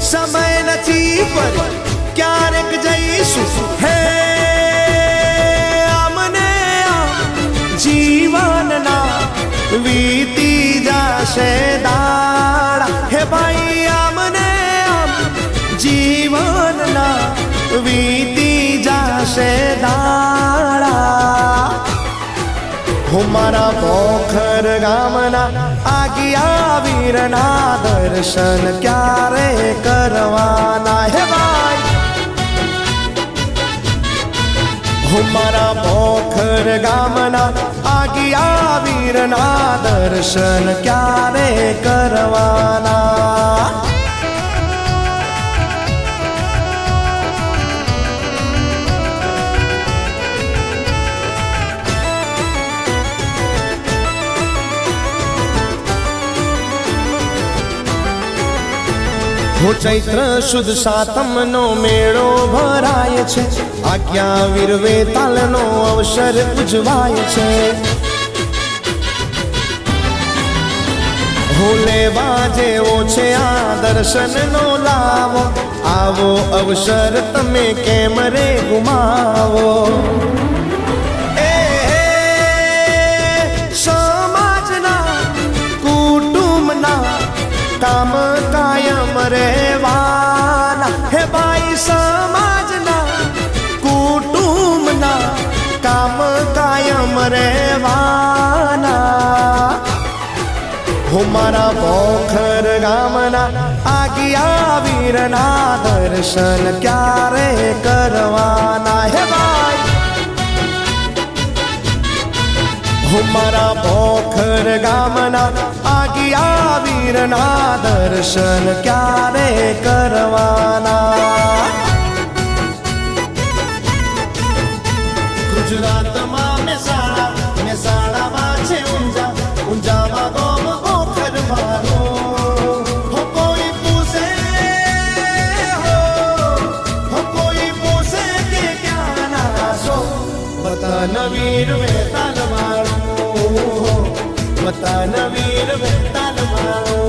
સમય નથી પર ક્યારેક જઈશું. હે, અમને જીવનના વીતી જશે દાડા. હે ભાઈ, અમને જીવનના વીતી જશે દાડા. હું મારા પોખર ગામના આગિયા વીરના દર્શન ક્યારે કરવાના? હે ભાઈ! હું મારા પોખર ગામના આગિયા વીરના દર્શન ક્યારે કરવાના? ચૈત્ર શુદ્ધ સાતમ નો મેળો ભરાય છે. આજ્ઞા વીર વેતાલનો અવસર ઉજવાય છે. હો જેવો છે આ દર્શન નો લાવો. આવો અવસર તમે કેમ રે ગુમાવો? મારા પોખર ગામના આગિયા વીરના દર્શન ક્યારે કરવાના? હે ભાઈ! હું મારા પોખર ગામના આગિયા વીરના દર્શન ક્યારે કરવાના? વતન વીર વેતાન મારું વતન વીર વેતાન મારું